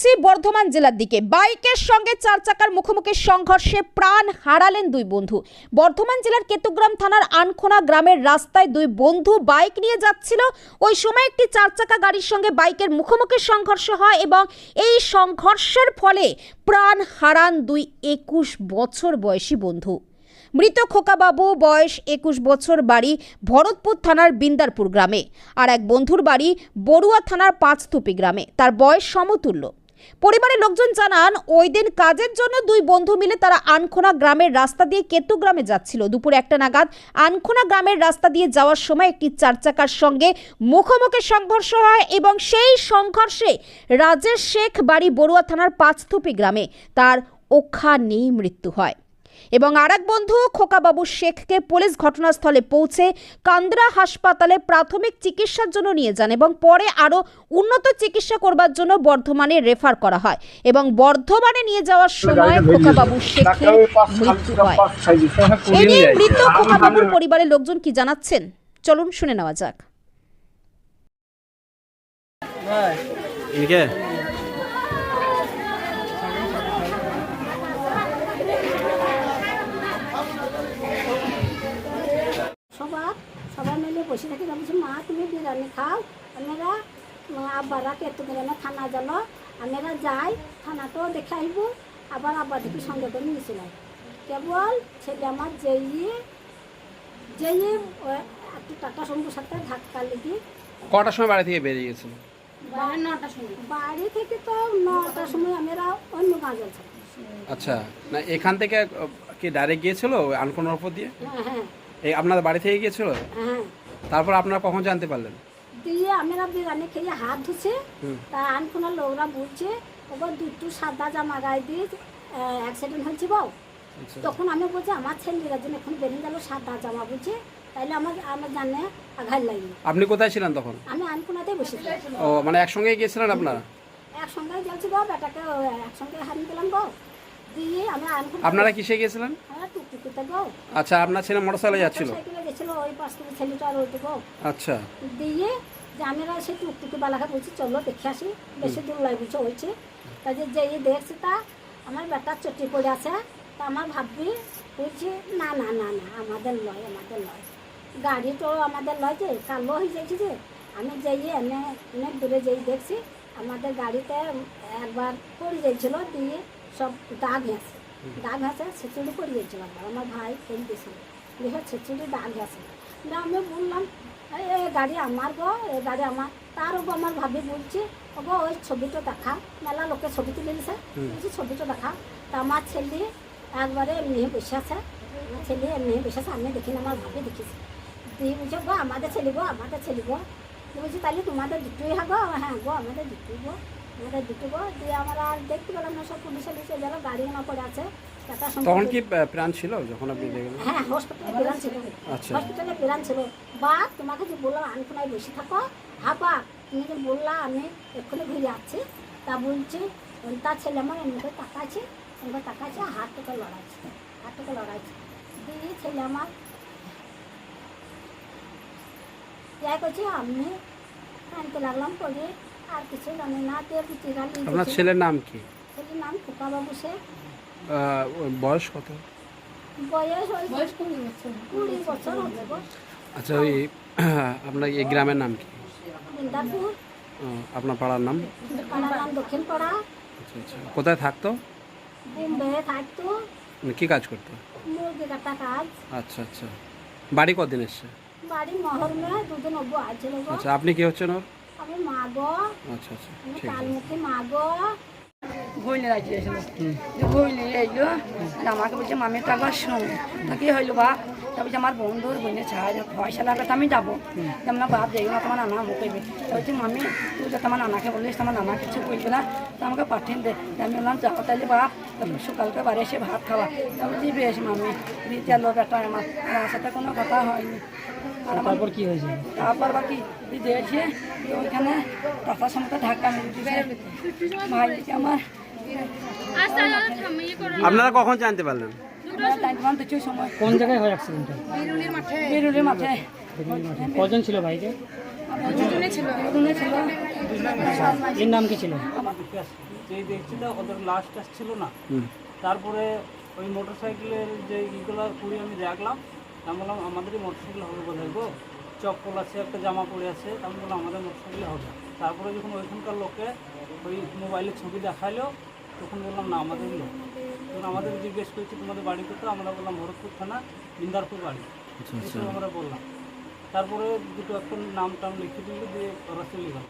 যাচ্ছি বর্ধমান জেলার দিকে। বাইকের সঙ্গে চার চাকার মুখোমুখি সংঘর্ষে প্রাণ হারালেন দুই বন্ধু। বর্ধমান জেলার কেতুগ্রাম থানার আনখোনা গ্রামের রাস্তায় দুই বন্ধু বাইক নিয়ে যাচ্ছিল। ওই সময় একটি চার চাকা গাড়ির সঙ্গে বাইকের মুখোমুখি সংঘর্ষ হয় এবং এই সংঘর্ষের ফলে প্রাণ হারান দুই একুশ বছর বয়সী বন্ধু। মৃত খোকাবাবু, বয়স একুশ বছর বাড়ি ভরতপুর থানার বিন্দারপুর গ্রামে। আর এক বন্ধুর বাড়ি বড়ুয়া থানার পাঁচথুপি গ্রামে। তার বয়স সমতুল্য। পরিবারের লোকজন জানান, ওই দিন কাজের জন্য দুই বন্ধু মিলে তারা আনখোনা গ্রামের রাস্তা দিয়ে কেতু গ্রামে যাচ্ছিল। দুপুর একটা নাগাদ আনখোনা গ্রামের রাস্তা দিয়ে যাওয়ার সময় একটি চার চাকার সঙ্গে মুখোমুখি সংঘর্ষ হয় এবং সেই সংঘর্ষে রাজেশ শেখ বাড়ি বড়ুয়া থানার পাঁচথুপি গ্রামে তার ওখানেই মৃত্যু হয়। এবং আর এক বন্ধু খোকাবাবু শেখকে পুলিশ ঘটনাস্থলে পৌঁছে কান্দ্রা হাসপাতালে প্রাথমিক চিকিৎসার জন্য নিয়ে যান এবং পরে আরও উন্নত চিকিৎসা করবার জন্য বর্ধমানে রেফার করা হয় এবং বর্ধমানে নিয়ে যাওয়ার সময় খোকাবাবু শেখের মৃত্যু হয়। এ নিয়ে মৃত খোকাবাবুর পরিবারের লোকজন কি জানাচ্ছেন? চলুন শুনে নেওয়া যাক। বসে থাকি বলছি মা তুমি বিরিয়ানি খাও। আমরা আব্বারা কেতু গ্রামে থানা গেল আমরা যাই থানাতেও দেখে আইব। আবার আব্বা দেখি সঙ্গে করে নিয়েছিলাম কেবল ছেলে আমার যেই যেই ওই একটু টাটা সঙ্গুর সাথে ধাক্কা লেগে কটার সময় বাড়ি থেকে বেরিয়ে গেছিল? নটার সময়। বাড়ি থেকে তো নটার সময় আমরা অন্য গাঁ গেছিলাম আচ্ছা না এখান থেকে কি ডাইরেক্ট গিয়েছিল? আনকোনার উপর দিয়ে? হ্যাঁ হ্যাঁ। এই আপনাদের বাড়ি থেকে গিয়েছিল? হ্যাঁ। তারপর আপনারা কখন জানতে পারলেন? দিয়ে আমরা বিরিয়ানি খেয়ে হাত ধুছে। তা আনকোনা লোকরা বলছে ওবার দুটো সাদা জামা গায়ে দিয়ে অ্যাক্সিডেন্ট হয়েছে বাউ আচ্ছা। তখন আমি বলছি আমার ছেলেরা যেন এখন বেরিয়ে গেল সাদা জামা বুঝছে তাইলে আমার আমার জানে আঘাত লাগবে আপনি কোথায় ছিলেন তখন? আমি আনকোনাতেই বসেছি ও মানে একসঙ্গেই গিয়েছিলেন আপনারা? একসঙ্গে যাচ্ছি গো বেটাকে একসঙ্গে হারিয়ে গেলাম গো দিয়ে আমরা আনকোনা আপনারা কিসে গিয়েছিলেন? আমরা টুকটুকিতে গো আচ্ছা আপনার ছেলে মোটরসাইকেলে যাচ্ছিল। ওই পাশ থেকে ছেলেটা ওইটুকু। গো আচ্ছা। দিয়ে যে আমরা সে টুকটুকি বালাকে বলছি চলো দেখে আসি বেশি দূর লাগছে হয়েছে। কাজে যেই দেখছি তা আমার বেটা চটি পড়ে আছে তা আমার ভাববি বলছি না না না না আমাদের লয় আমাদের লয়। গাড়ি তো আমাদের লয় যে কালো হয়ে যাচ্ছে যে। আমি যাই এনে অনেক দূরে যেই দেখছি আমাদের গাড়িতে একবার পড়ে যাইছিল দিয়ে সব দাগ আছে। দাগ আছে ছেচুড়ি পড়ে যাইছিল আমার ভাই ফেল দিয়েছিল দেখে ছেচুড়ি দাগ আছে। আমি বললাম এ গাড়ি আমার গো এ গাড়ি আমার। তার উপর আমার ভাবি বলছে ওগো ওই ছবিটা দেখা মেলা লোকে ছবি তুলে নিছে বলছি ছবিটা দেখা। তা আমার ছেলে একবারে এমনি বসে আছে আমার ছেলে এমনি বসে আছে আমি দেখিনি আমার ভাবি দেখিছি। দিয়ে বলছে গো আমাদের ছেলে গো আমাদের ছেলে গো। বলছি তাহলে তোমাদের দুটোই হ্যাঁ গো হ্যাঁ গো আমাদের দুটোই গো। আমাদের দুটো গো। দিয়ে আমরা আর দেখতে পেলাম না সব পুলিশে লিখে গেল গাড়ি না পড়ে আছে তখন কি প্রাণ ছিল যখন আপনি দেখলেন? হ্যাঁ হসপিটালে প্রাণ ছিল। আচ্ছা। হসপিটালে প্রাণ ছিল। বা তোমাকে যে বললাম বসে থাকো। হাপা তুমি যে বললা আমি এক্ষুনি ঘুরে যাচ্ছি তা বলছি তার ছেলে আমার এমনি করে তাকাচ্ছে এমনি তাকাচ্ছে হাত থেকে লড়াইছে হাত থেকে লড়াইছে দিয়ে ছেলে আমার যাই করছি আমি আনতে লাগলাম পরে আর কিছু জানি না তে পিচিরা আপনার ছেলের নাম কি? ছেলের নাম খোকা বাবু সে বয়স কত? বয়স কুড়ি বছর। আচ্ছা ওই আপনার এই গ্রামের নাম কি? বৃন্দাপুর। আপনার পাড়ার নাম? পাড়ার নাম দক্ষিণ পাড়া। আচ্ছা আচ্ছা। কোথায় থাকতো? বোম্বে থাকতো। মানে কি কাজ করতো? মুরগি কাটা কাজ। আচ্ছা আচ্ছা। বাড়ি কদিন এসছে? বাড়ি মহরমে মেয়ে দুদিন অব্বু আছে আচ্ছা আপনি কি হচ্ছেন ওর? আমি মা গো আচ্ছা আচ্ছা ঠিক আছে। কালমুখী মা গো ঘুরলে রাখিয়েছিল ঘুরলে আমাকে বলছে মামি তো আবার শোন। তা কি হইল বাপ? তা বলছে আমার বন্ধুর বোনের ছাড় পয়সা লাগবে তো আমি যাব। যেমন বাপ যাই না তোমার নানা আমাকে কইবে তা বলছি মামি তুই তো তোমার নানাকে বলিস তোমার নানা কিছু কইবে না তা আমাকে পাঠিয়ে দে। আমি বললাম যাও তাহলে বাপ সকালকে বাড়ি এসে ভাত খাওয়া তা বলছি বেশ মামি দিতে এলো বেটা আমার আমার সাথে কোনো কথা হয়নি। আর তারপর কি হয়েছে? তারপর বাকি দিয়েছে ওইখানে ধাক্কা মেরে দিবে ভাই আমার আপনারা কখন জানতে পারলেন? সময়। কোন জায়গায় হয় অ্যাক্সিডেন্টটা বেরুলির মাঠে। কজন ছিল দুজনে ছিল। দুজনে ছিল। এর নাম কি ছিল? যেই দেখছিল ওদের লাস্ট আসছিল না। তারপরে ওই মোটর সাইকেলের যে ইগুলো কুড়ি আমি দেখলাম। আমি বললাম আমাদেরই মোটর সাইকেল হবে বোধহয় গো। চপ্পল আছে একটা জামা পরে আছে। আমি বললাম আমাদের মোটর সাইকেল হবে। তারপরে যখন ওইখানকার লোকে ওই মোবাইলের ছবি দেখাল তখন বললাম না আমাদের লোক। তখন আমাদের জিজ্ঞেস করেছি তোমাদের বাড়ি কোথায়? আমরা বললাম ভরতপুর থানা বিন্দারপুর বাড়ি। আমরা বললাম। তারপরে দুটো একটা নাম টাম লিখে দিল দিয়ে ওরা চলে গেল।